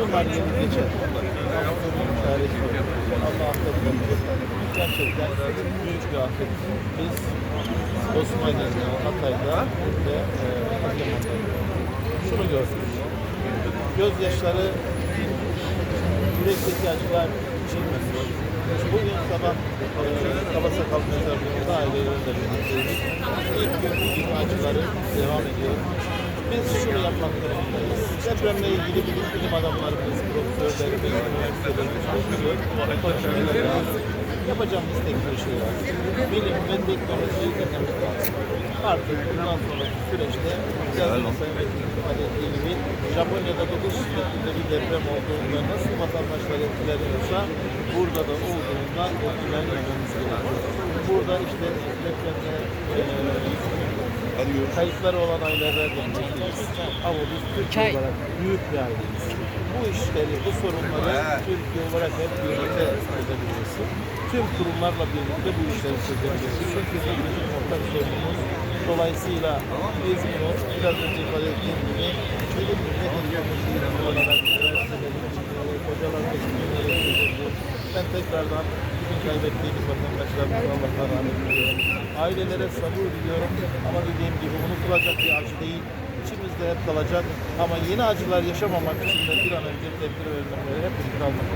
Bunlar geçer. Ve e, Adıyaman'da şunu gördük. Gözyaşları yürekteki acılar içilmesin. Bugün sabah e, Sakal Mezarlığı'nda ailelerle birlikteydik. İlk gün acıları devam ediyor. Biz şunu yapmak durumundayız. Depremle ilgili bilim, bilim adamlarımız, profesörlerimiz, üniversitelerimiz. Yapacağımız tek bir şey var. Bilim ve teknolojiyi dinlemek lazım. Artık bundan sonraki süreçte biraz Sayın Vekilim ifade ettiği gibi Japonya'da 9 şiddetinde bir deprem olduğunda nasıl vatandaşlar etkileniyorsa burada da olduğunda etkilenmememiz gerekiyor. Burada işte depremde e, kayıpları olan aileler mutluyiz. Ama biz Türkiye Çay. olarak büyük bir aileyiz. Bu işleri, bu sorunları Türkiye olarak hep birlikte çözebiliriz. Tüm kurumlarla birlikte bu işleri çözebiliriz. Çünkü bu bizim ortak sorunumuz. Dolayısıyla biz bunu biraz önce ifade ettiğim gibi millet ben tekrardan bugün kaybettiğimiz vatandaşlarımıza Allah'tan rahmet diliyorum. Ailelere sabır diliyorum ama dediğim gibi unutulacak bir acı değil. İçimizde hep kalacak ama yeni acılar yaşamamak için de bir an önce tedbir ve önlemleri hep almak.